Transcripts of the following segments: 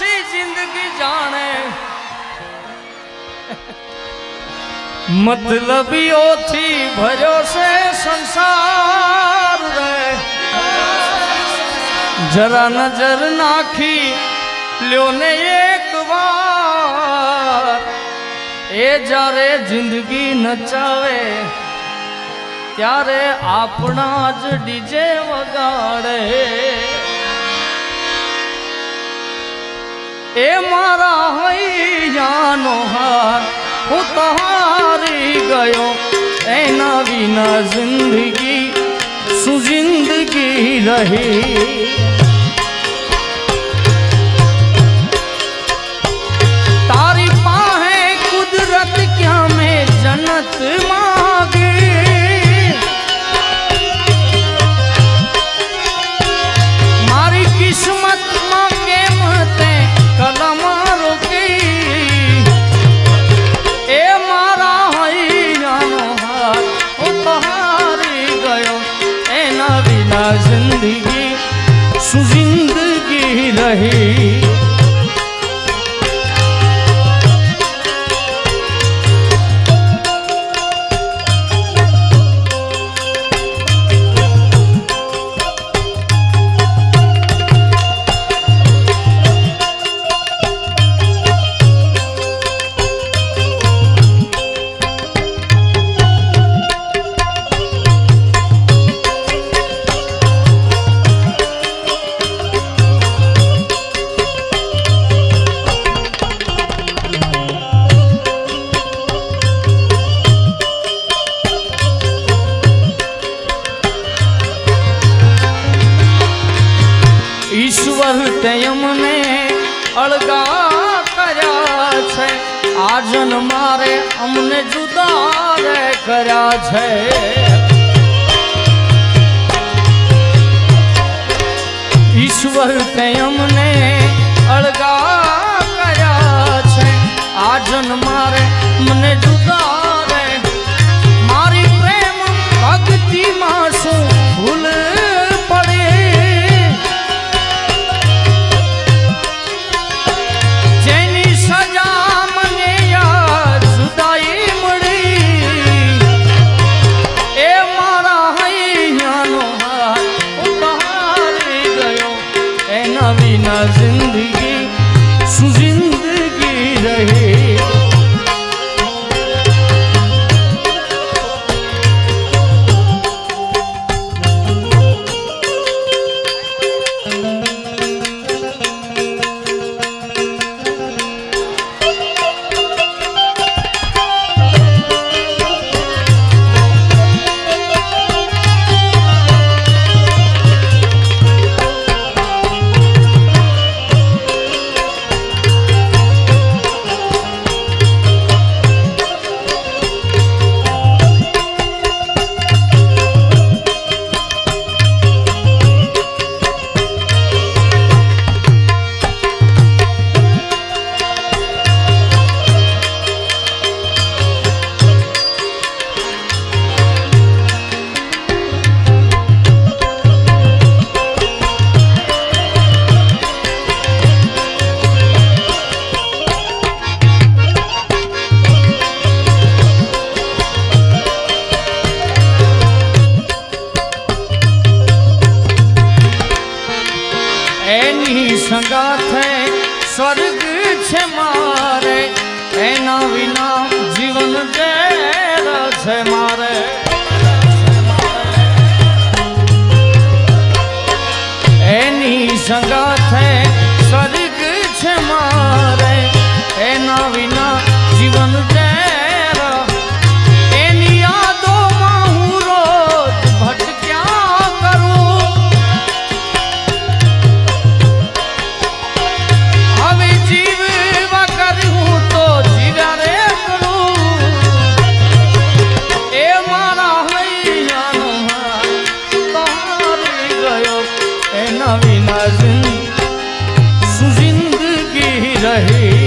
C જિંદગી જાણે મતલબીઓથી ભર્યો છે સંસાર રે જરા નજર નાખી લ્યો ને એક વાર એ જ્યારે જિંદગી નચાવે ત્યારે આપણા જ ડીજે વગાડે એ મારા હૈયાનો હાર. હું તો ગયો એના વિના જિંદગી શું જિંદગી રહી. તારી પાસે કુદરત ક્યાં મેં જન્નત તે અમને અળગા કર્યા છે. આ મારે છે મારે એના વિના જીવન ઝેર છે મારે. એની સંગાથે વિના સુજિંદગી રહી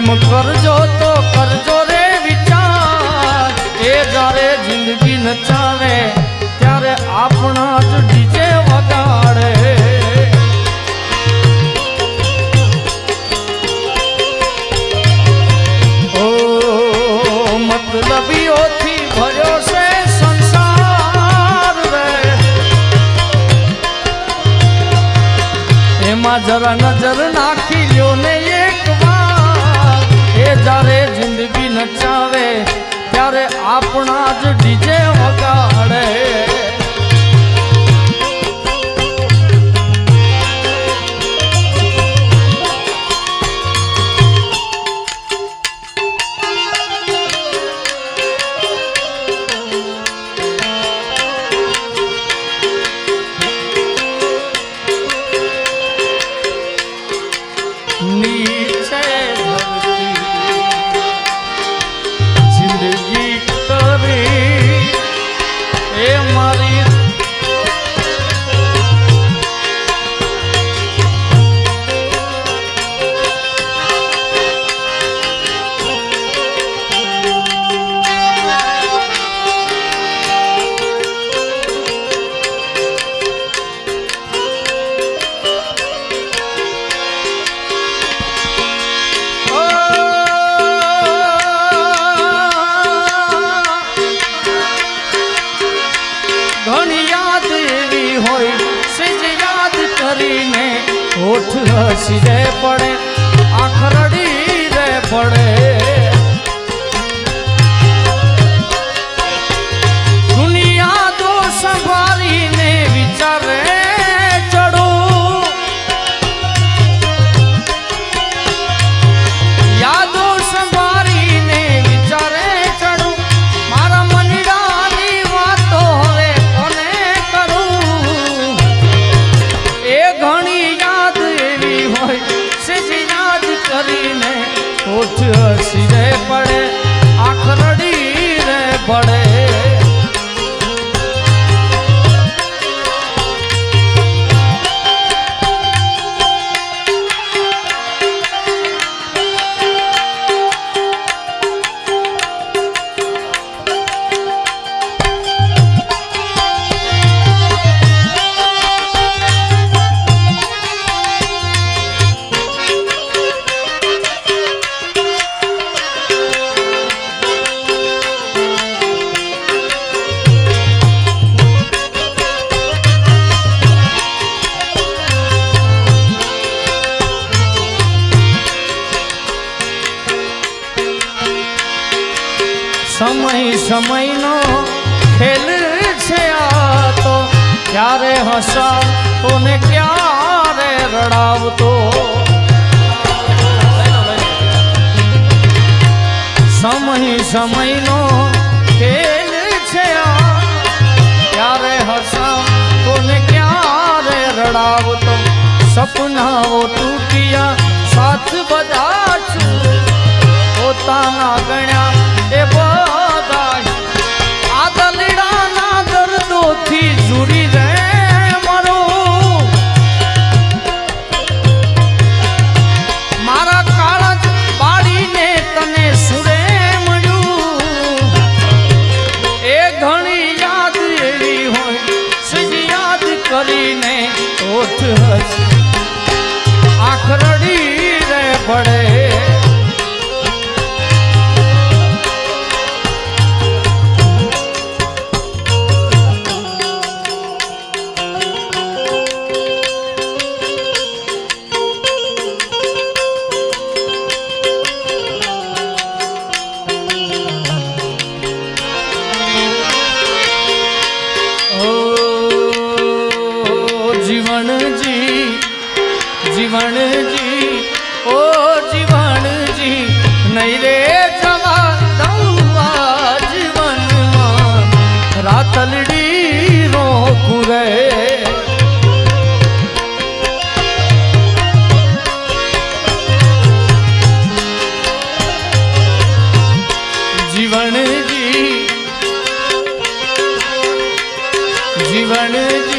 প্রেম কর ત્યારે આપણા જ ડીજે વગાડે. સમય સમયનો ખેલ છે આ તો. ક્યારે હસાવતો ને ક્યારે રડાવતો? સમય સમયનો ખેલ છે આ. ક્યારે હસાવતો ને ક્યારે રડાવતો? સપનાઓ તૂટ્યા, સાથ બધા છું. પોતાના ગણ્યા, એ બધા Hallelujah.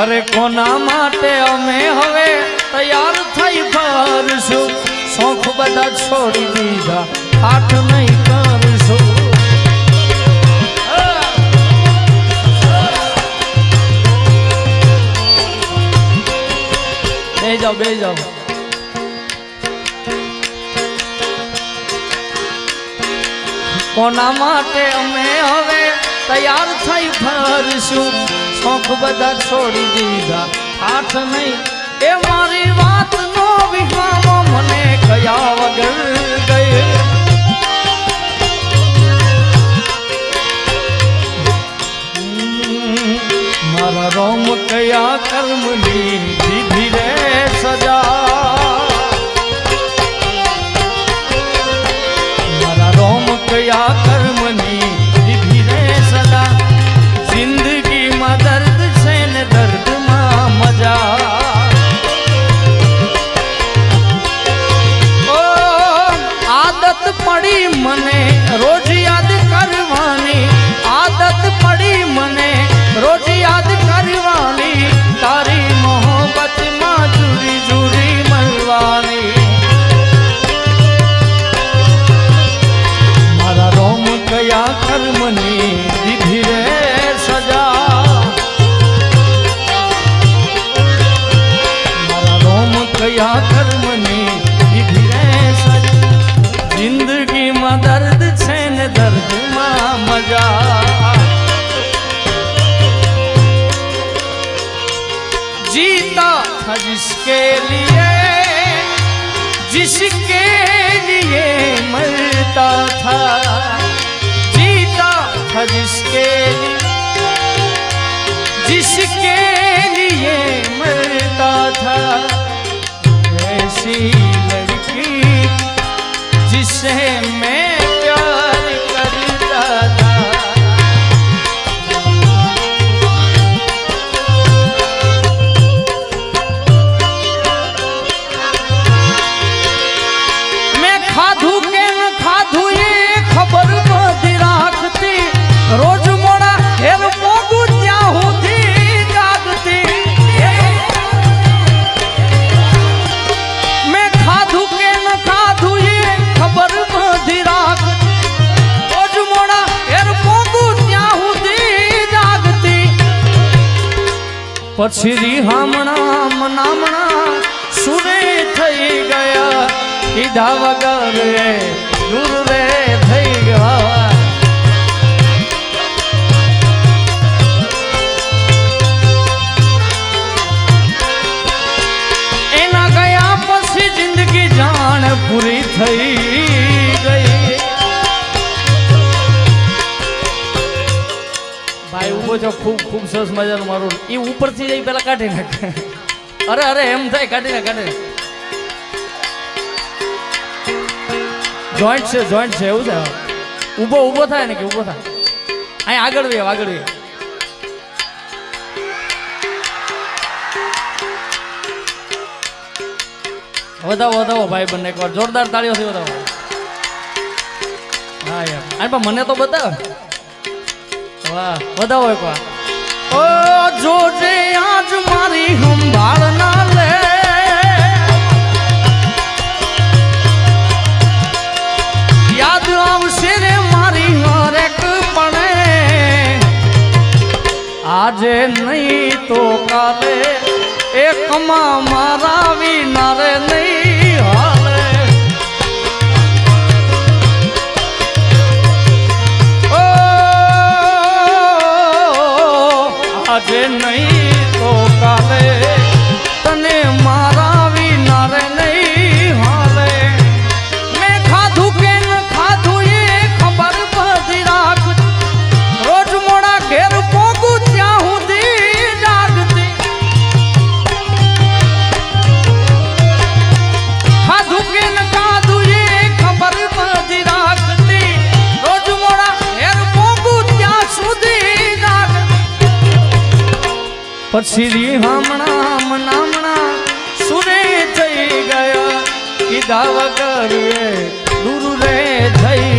અરે કોના માટે અમે હવે તૈયાર થઈ ફરશું શોખ બધા છોડી દીધા હાથ નહીં કરશું. બે જાઓ બે જાઓ. કોના માટે અમે હવે તૈયાર થઈ ફરશું. શોખ બધા છોડી દીધા. આઠ નહીં. એ મારી વાત નો વિહામો મને કયા વગર ગયે? મારા રોમ કયા કર્મની जिसके लिए जिसके लिए मरता था जीता था जिसके जिसके लिए मरता था ऐसी लड़की जिसे પછી રીહામણા મનામણા સુરે થઈ ગયા. કીધા વગર દૂર ખૂબ ખૂબ સરસ મજાનું મારું. એ ઉપરથી જઈ પેલા કાઢી નાખે. અરે અરે, એમ થાય, કાઢી નાખ, કાઢી જોઈન્ટ છે જોઈન્ટ છે, એવું છે? ઊભો ઊભો થાય ને કે ઊભો થાય? અહીં આગળ વે આગળ વે. વધાવો વધાવો ભાઈ બંને એકવાર જોરદાર તાળીઓથી વધાવો. હા, યાર. અને પણ મને તો બતાવે. વાહ, વધાવો એકવાર જોજે આજ મારી સંભાળ લે. યાદ આવશે રે મારી હરેક પણે. આજે નહીં તો કાલે એકમાં મારા વિના રે નહીં. પછી રીહામણા મનામણા સુરે થઈ ગયા. કીધા વગર દૂર રે થઈ